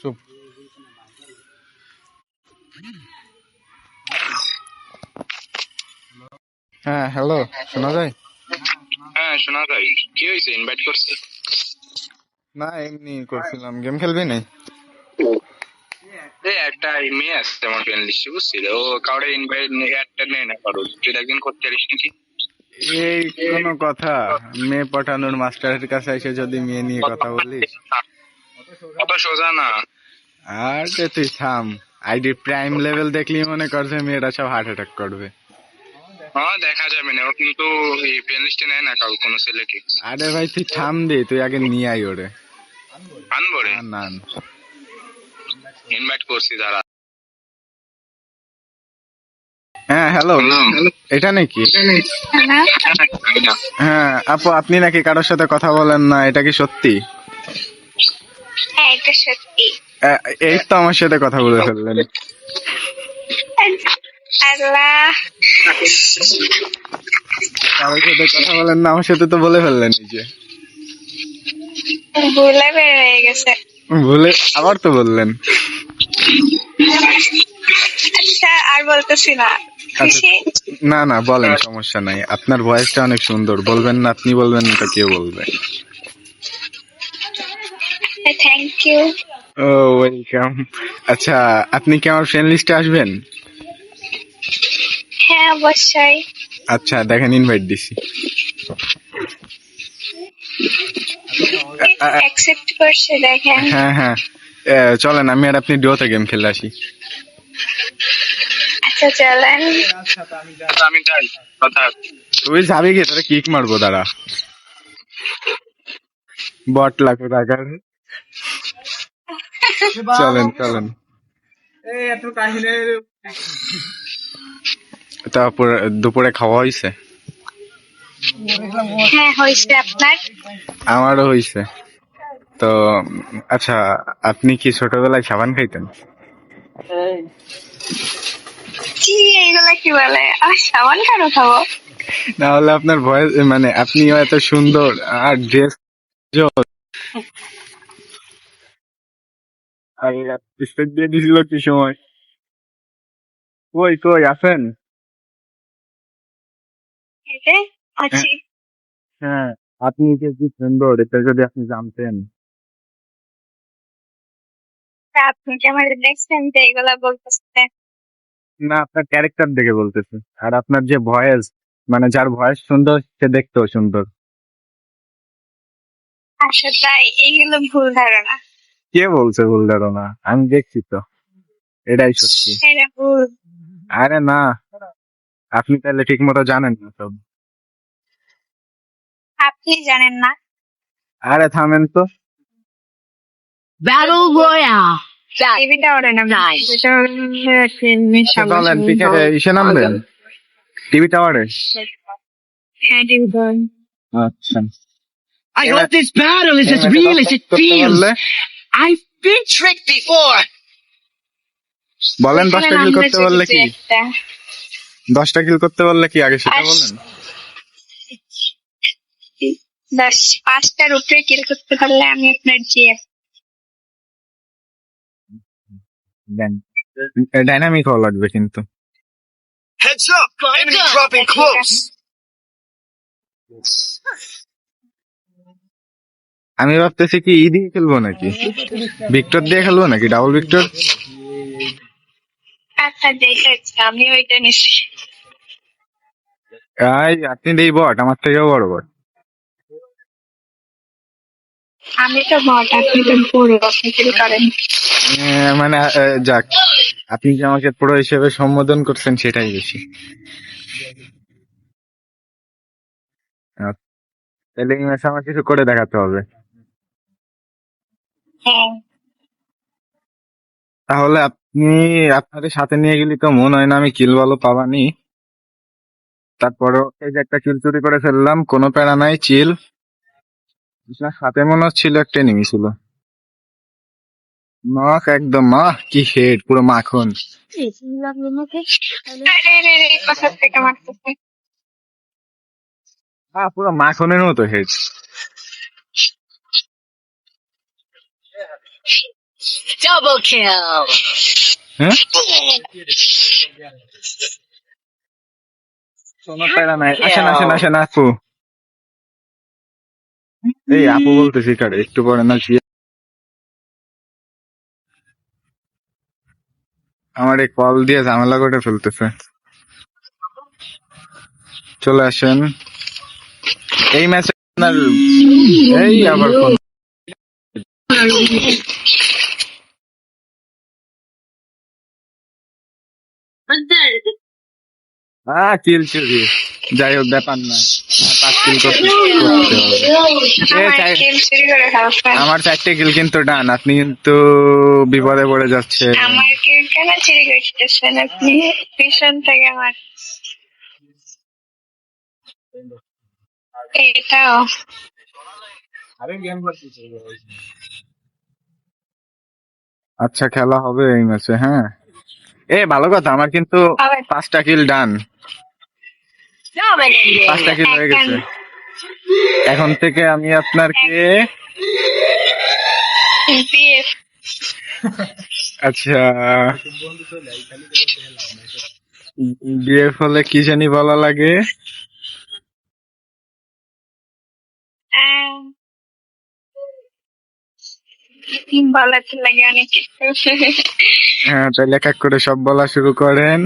চুপ। হ্যাঁ হ্যালো শোনা যায়? হ্যাঁ শোনা যায়। কি হয়েছে? ইনভাইট করছে? না এমনি করছিলাম। গেম খেলবি নাই একটা মেয়ে আসছে আমার ফ্রেন্ড লিস্টে বুঝছিল ও কাউরে ইনভাইট একটা নেই না কারও। তুই একদিন করতে পারিস নাকি? এই কোনো কথা। মেয়ে পাঠানোর মাস্টারের কাছে এসে যদি মেয়ে নিয়ে কথা বলিস। অত সোজা না আর যে তুই থাম। আইডি প্রাইম লেভেল দেখলি মনে করছে মেয়েরা সব হার্ট অ্যাটাক করবে। হ্যাঁ দেখা যাবে না। ও কিন্তু এই ফ্রেন্ড লিস্টে নেয় না কাউ কোনো ছেলেকে। আরে ভাই তুই থাম দে তুই আগে নিয়ে আই ওরে। আনব রে। না না না। ইনভাইট করছি দাঁড়া। হ্যাঁ হ্যালো। এটা নাকি? হ্যাঁ আপু আপনি নাকি কারোর সাথে কথা বলেন না এটা কি সত্যি? হ্যাঁ এটা সত্যি। এই তো আমার সাথে কথা বলে ফেললেন। আল্লাহ। কারোর সাথে কথা বলেন না আমার সাথে তো বলে ফেললেন নিজে ভুলে বের হয়ে গেছে। বলে আবার তো বললেন। আচ্ছা আর বলতেছি না। না না বলেন সমস্যা নাই। আপনার ভয়েসটা অনেক সুন্দর। বলবেন না আপনি বলবেন না তো কেউ বলবে। থ্যাংক ইউ ও ওয়েলকাম আচ্ছা আপনি কি আমার ফ্রেন্ড লিস্টে আসবেন? হ্যাঁ অবশ্যই। আচ্ছা দেখেন ইনভাইট দিছি। অ্যাকসেপ্ট করছে দেখেন। হ্যাঁ হ্যাঁ। চলেন আমি আর আপনি ডিওতে গেম খেলে আসি। আচ্ছা চলেন। আমি যাই কথা তুই যাবি কি? তোরা কিক মারবো দাঁড়া। বট লাগবে টাকার চলেন চলেন। তারপর দুপুরে খাওয়া হয়েছে হ্যাঁ আমারও হয়েছে তো আচ্ছা আপনি কি ছোটবেলায় সাবান খাইতেন? কি বলে? সাবান কেন খাব? না হলে আপনার ভয়েস মানে আপনিও এত সুন্দর আর ড্রেস দিয়ে দিছিল কি সময়? কই কই আছেন? এই যে, আছি। হ্যাঁ আপনি যে কি সুন্দর এটা যদি আপনি জানতেন। আপনি কি আমার দেখছেন যে এগুলা বলতেছেন? না আপনার ক্যারেক্টার দেখে বলতেছে। আর আপনার যে ভয়েস মানে যার ভয়েস সুন্দর সে দেখতেও সুন্দর। আচ্ছা তাই এইগুলো ভুল ধারণা। কে বলছে ভুল ধারণা আমি দেখছি তো। এটাই সত্যি। আরে না। আপনি তাহলে ঠিক মতো জানেন না সব। আপনি জানেন না। আরে থামেন তো. টিভিটা ওরে. বলেন পিকে ইসে নামবেন। টিভি টাওয়ারে হ্যাঁ আচ্ছা। I hope this battle is as real as it feels. I've been tricked before. বলেন দশটা কিল করতে পারলে কি? দশটা কিল করতে পারলে কি? আগে সেটা বলেন। দশ পাঁচটার উপরে কিল করতে পারলে আমি আপনার জিএফ ডাইনামিক হওয়া লাগবে কিন্তু। Heads up! Enemy dropping close! আমি ভাবতেছি কি ই দিয়ে খেলব নাকি? ভিক্টর দিয়ে খেলব নাকি? ডাবল ভিক্টর আচ্ছা আমি ওইটা আই আপনি দেই বট আমার থেকেও বড় বট। আমি তো মট আপনি তো পুরো আপনি কিল করেন। মানে যাক। আপনি যে আমাকে পুরো হিসেবে সম্বোধন করছেন সেটাই বেশি। আচ্ছা, তাহলে এই ম্যাচে আমার কিছু করে দেখাতে হবে। হ্যাঁ তাহলে আপনি আপনাদের সাথে নিয়ে গেলে তো মনে হয় না আমি কিল ভালো পাবানি তারপরও এই যে একটা কিল চুরি করে ফেললাম কোনো প্যারা নাই চিল আপনার সাথে মনে হচ্ছিল একটা এনিমি ছিল মাখ একদম মাখ কি হেড পুরো মাখন হ্যাঁ পুরো মাখনের মতো হেড Double kill. হ্যাঁ কোনো প্যারা নাই আসেন আসেন আসেন আপু। এই আপু বলতেছি কারে একটু পরে না আমার এই কল দিয়ে ঝামেলা করে ফেলতেছে। চলে আসেন। এই ম্যাচে আপনার এই আবার হ্যাঁ কিল চুরি যাই হোক ব্যাপার না। আমার চারটে কিল কিন্তু ডান আপনি কিন্তু বিপদে পড়ে যাচ্ছে আমার কিল কেন চুরি করতেছেন আপনি? পিছন থেকে আমার এটাও। আচ্ছা খেলা হবে এই ম্যাচে হ্যাঁ? এ ভালো কথা আমার কিন্তু পাঁচটা কিল ডান. পাঁচটা কিল হয়ে গেছে। এখন থেকে আমি আপনার কে আচ্ছা বিএফ হলে কি জানি বলা লাগে। বলাতে লাগে অনেক। হ্যাঁ তাহলে এক করে সব বলা শুরু করেন।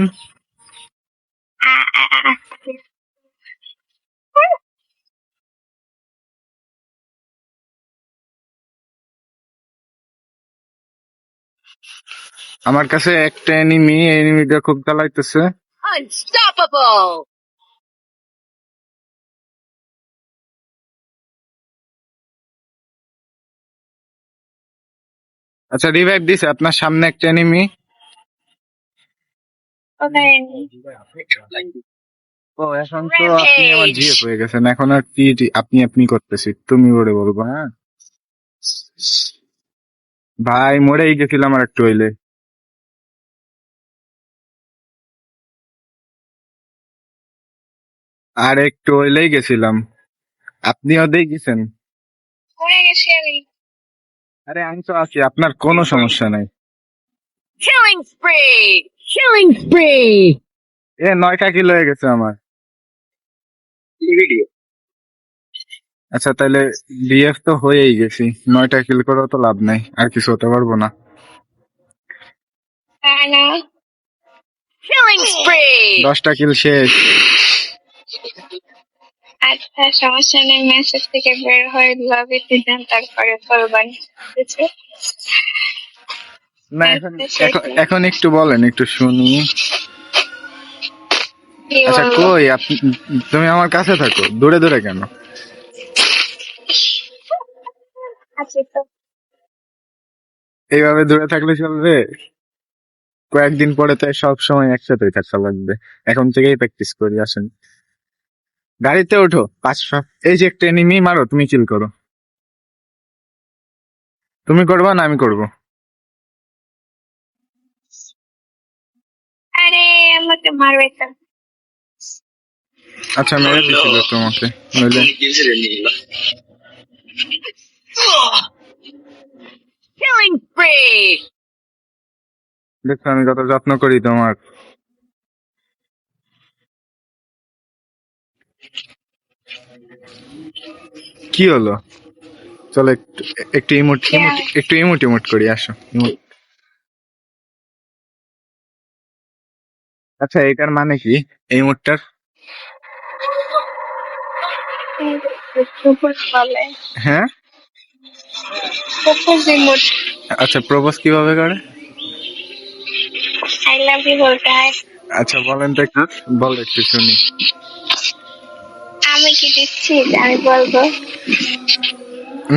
আমার কাছে একটা এনিমি এনিমিটা খুব চালাইতেছে Unstoppable. আচ্ছা রিভাইভ দিছে আপনার সামনে একটা এনিমি ও এখন তো আপনি আমার জিএফ হয়ে গেছেন এখন আর কি আপনি আপনি করতেছি তুমি ওরে বলব হ্যাঁ? ভাই মরেই গেছিলাম আর একটু হইলে। আর একটু হইলেই গেছিলাম। আপনিও দিয়ে গেছেন। গেছি আমি। আরে আমি তো আছি আপনার কোনো সমস্যা নাই। Killing spree. Killing spree. এ নয়টা কিলো হয়ে গেছে আমার। আচ্ছা তাহলে ডিএফ তো হয়েই গেছি। নয়টা কিল করেও তো লাভ নাই আর কিছু হতে পারব না। দশটা কিল শেষ। আচ্ছা সমস্যা নেই মেসেজ থেকে বের হয়ে লবিতে যান তারপরে করবেন না এখন এখন- এখন একটু বলেন একটু শুনি। আচ্ছা কই তুমি আমার কাছে থাকো দূরে দূরে কেন? আচ্ছা এইভাবে দূরে থাকলে চলবে? কয়েকদিন পরে তো সব সময় একসাথে থাকা লাগবে। এখন থেকেই প্র্যাকটিস করি আসেন। গাড়িতে ওঠো। পাঁচশো। এই যে একটা এনিমি মারো তুমি কিল করো। তুমি করবা না আমি করব? আরে আমাকে মারবে তো আচ্ছা মেরে দিছিল তোমাকে নইলে। দেখো আমি কত যত্ন করি তোমার। কি হলো? চলো একটু একটু ইমোট ইমোট একটু ইমোট ইমোট করি আসো ইমোট আচ্ছা এটার মানে কি? এই বলে হ্যাঁ? আচ্ছা প্রপোজ কীভাবে করে? আই লাভ ইউ বলতে হয়। আচ্ছা বলেন তো একটু বল একটু শুনি। আমি কি দিচ্ছি আমি বলব।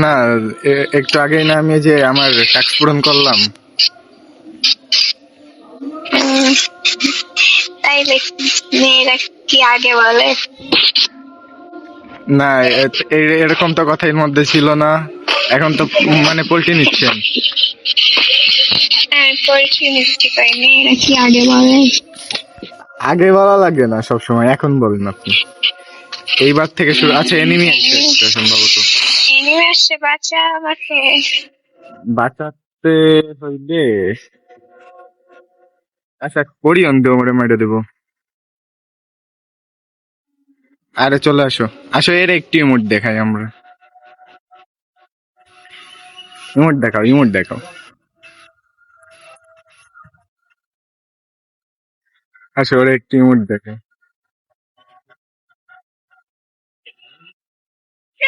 না একটু আগেই না আমি যে আমার ট্যাক্স পূরণ করলাম। তাইলে মেয়েরা কি আগে বলে? না এরকম তো কথা এর মধ্যে ছিল না। এখন তো মানে পোল্ট্রি নিচ্ছেন হ্যাঁ কি বলে? আগে বলা লাগে না সবসময় এখন বলেন আপনি। এইবার থেকে শুরু আচ্ছা এনিমি আছে একটা সম্ভবত। এনিমে আসছে বাচ্চা আমাকে। বাঁচাতে হইলে আচ্ছা করি অন্ধ মরে মেরে দেবো। আরে চলে আসো। আসো এর একটি ইমোট দেখাই আমরা। ইমোট দেখাও ইমোট দেখাও। আসো ওর একটি ইমোট দেখাই।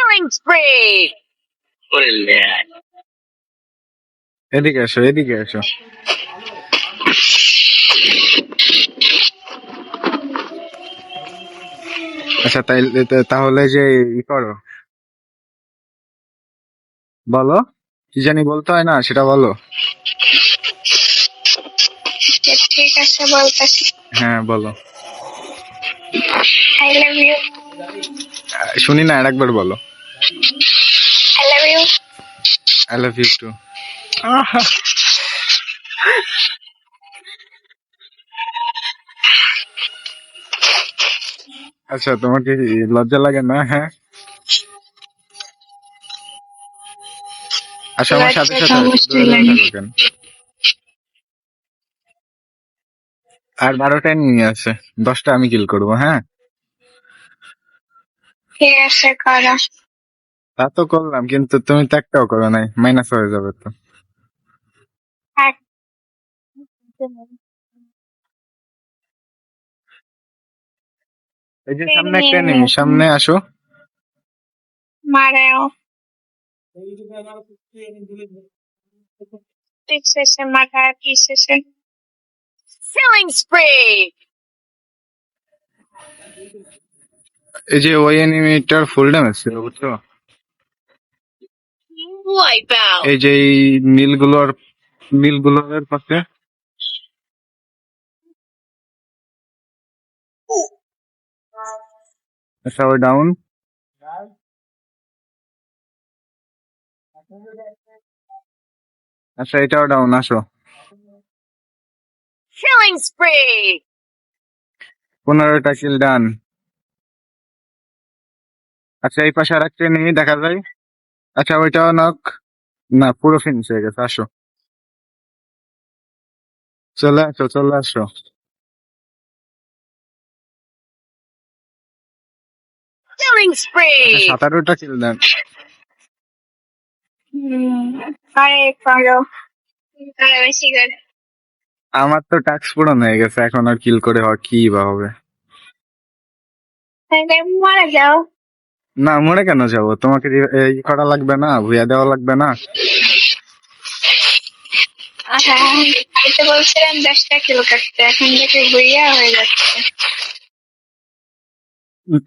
Killing spree. এদিকে আসো এদিকে আসো। আচ্ছা তাই তাহলে যে ই করো। বলো কি জানি বলতে হয় না সেটা বলো। আচ্ছা, ঠিক আছে বলতেছি। হ্যাঁ বলো। আই লাভ ইউ শুনি না আরেকবার বলো। I love you I love you too আচ্ছা তোমার কি লজ্জা লাগে না? হ্যাঁ? আচ্ছা আমার সাথে সাথে? আর বারোটায় নিয়ে আছে দশটা আমি কিল করব হ্যাঁ? ঠিক আছে করো? তা তো করলাম কিন্তু তুমি তো একটাও করো নাই মাইনাস হয়ে যাবে তো। এই যে সামনে একটা এনিমি সামনে আসো। মারাও। ঠিক শেষে মাথা কি শেষে Killing spree. এই যে ওই এনিমিটার ফুল ড্যামেজ ছিল বুঝছ. এই যে এই নীলগুলোর নীলগুলোর পাশে। আচ্ছা ওই ডাউন আচ্ছা এটাও ডাউন আসো। Killing spree. পনেরোটা কিল ডান আচ্ছা এই পাশে আর একটা এনিমি দেখা যায়। আচ্ছা ওইটাও নক না পুরো ফিনিশ হয়ে গেছে আসো। চলে আসো চলে আসো। Killing spree. সাতারোটা কিল দেন। হুম আরে বেশি করে আমার তো টাস্ক পূরণ হয়ে গেছে এখন আর কিল করে হওয়া কি বা হবে? মারা যাও। না মরে কেন যাব? তোমাকে এই করা লাগবে না ভুয়া দেওয়া লাগবে না। আচ্ছা তো বলছিলাম দশটা কিলো কাটতে এখন থেকে বুইয়া হয়ে যাচ্ছে।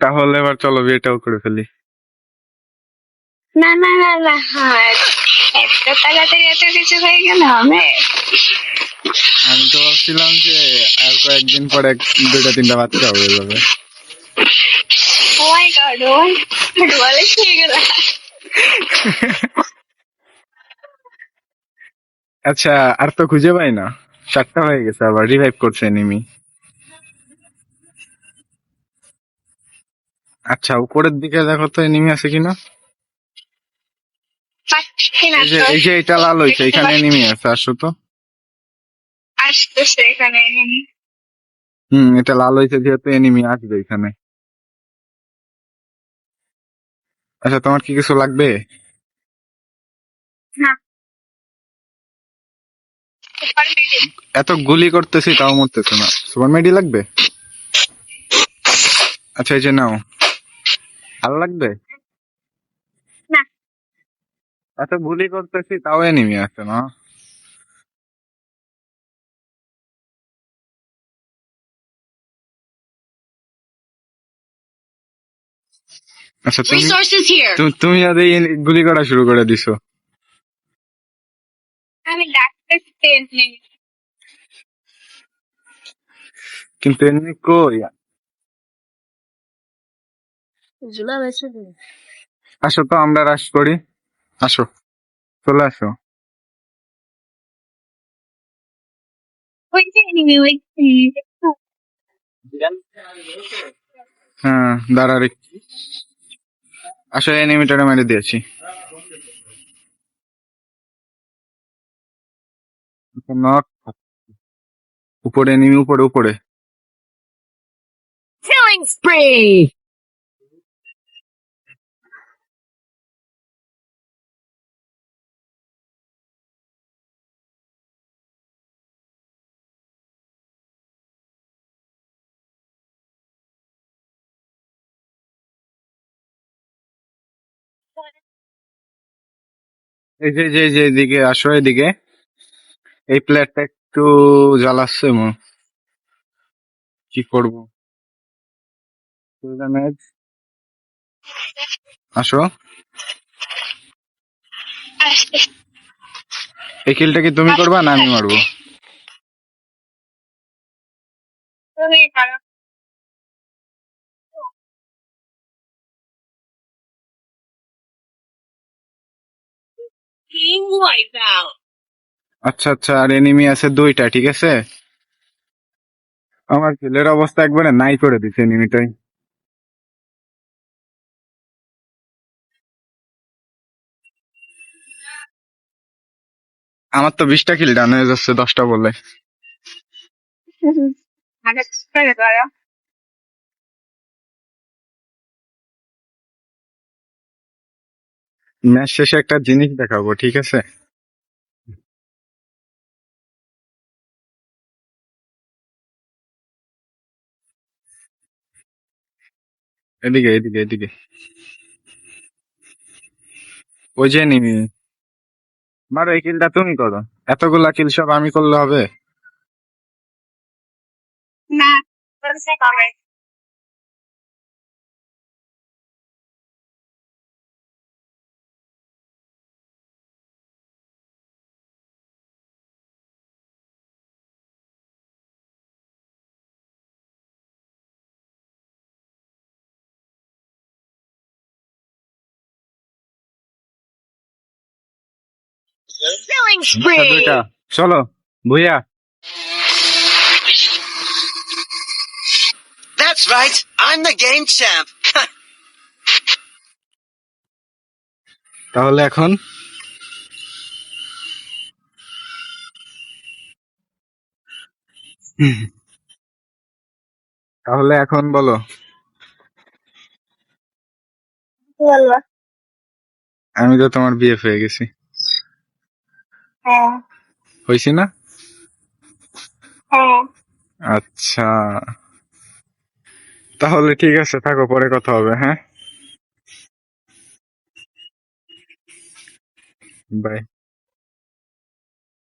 তাহলে এবার চলো বিয়েটাও করে ফেলি। না না না না হ্যাঁ এত তাড়াতাড়ি এত কিছু হয়ে গেল হবে আমি তো ভাবছিলাম যে আর কয়েকদিন পরে দুটা তিনটা বাচ্চা হয়ে যাবে ও বলে কি গেল আচ্ছা আর তো খুঁজে পাই না। সাতটা হয়ে গেছে আবার রিভাইভ করছে এনিমি আচ্ছা উপরের দিকে দেখো তো এনিমি আছে কিনা? পাচ্ছি না এই যে তো এই যে এটা লাল হয়েছে এখানে এনিমি আছে আসো তো। আসতেছে এখানে হুম এটা লাল হয়েছে যেহেতু এনিমি আসবে এখানে। আচ্ছা তোমার কি কিছু লাগবে? এত গুলি করতেছি তাও মরতেছে না। সুপার মেডি লাগবে? আচ্ছা এই যে নাও। আর লাগবে? না। এত গুলি করতেছি তাও এনিমি আছে না? আচ্ছা তুমি Resources here. তু- তুমি আর এই গুলি করা শুরু করে দিছো আমি কিন্তু এমনি কই আসো তো আমরা রাশ করি আসো চলে আসো ওই হ্যাঁ দাঁড়া রে অ্যানিমেটারে মেরে দিয়েছি উপরে নিমি উপরে উপরে Killing spree. এই যে যে যে এদিকে আসো, এদিকে। এই প্লেটটা একটু জ্বালাচ্ছে মো কি করব? আসো। এই কিলটা কি তুমি করবা না আমি মারবো? তুমি করো Team wipeout. আচ্ছা আচ্ছা আর এনিমি আছে দুইটা ঠিক আছে? আমার কিলের অবস্থা একবারে নাই করে দিছে এনিমিটাই আমার তো বিশটা কিল ডান হয়ে যাচ্ছে দশটা বললে। ম্যাচ শেষে একটা জিনিস দেখাবো, ঠিক আছে? এদিকে এদিকে এদিকে। ওই যে নিমি মারো, এই কিলটা তুমি করো। এতগুলা কিল সব আমি করলে হবে? না Killing দুইটা spree. চলো Bhuiyan That's right. I'm the game champ. তাহলে এখন তাহলে এখন বলো আমি তো তোমার বিয়ে হয়ে গেছি হয়েছি না? হ্যাঁ। আচ্ছা। তাহলে ঠিক আছে থাকো পরে কথা হবে হ্যাঁ? বাই।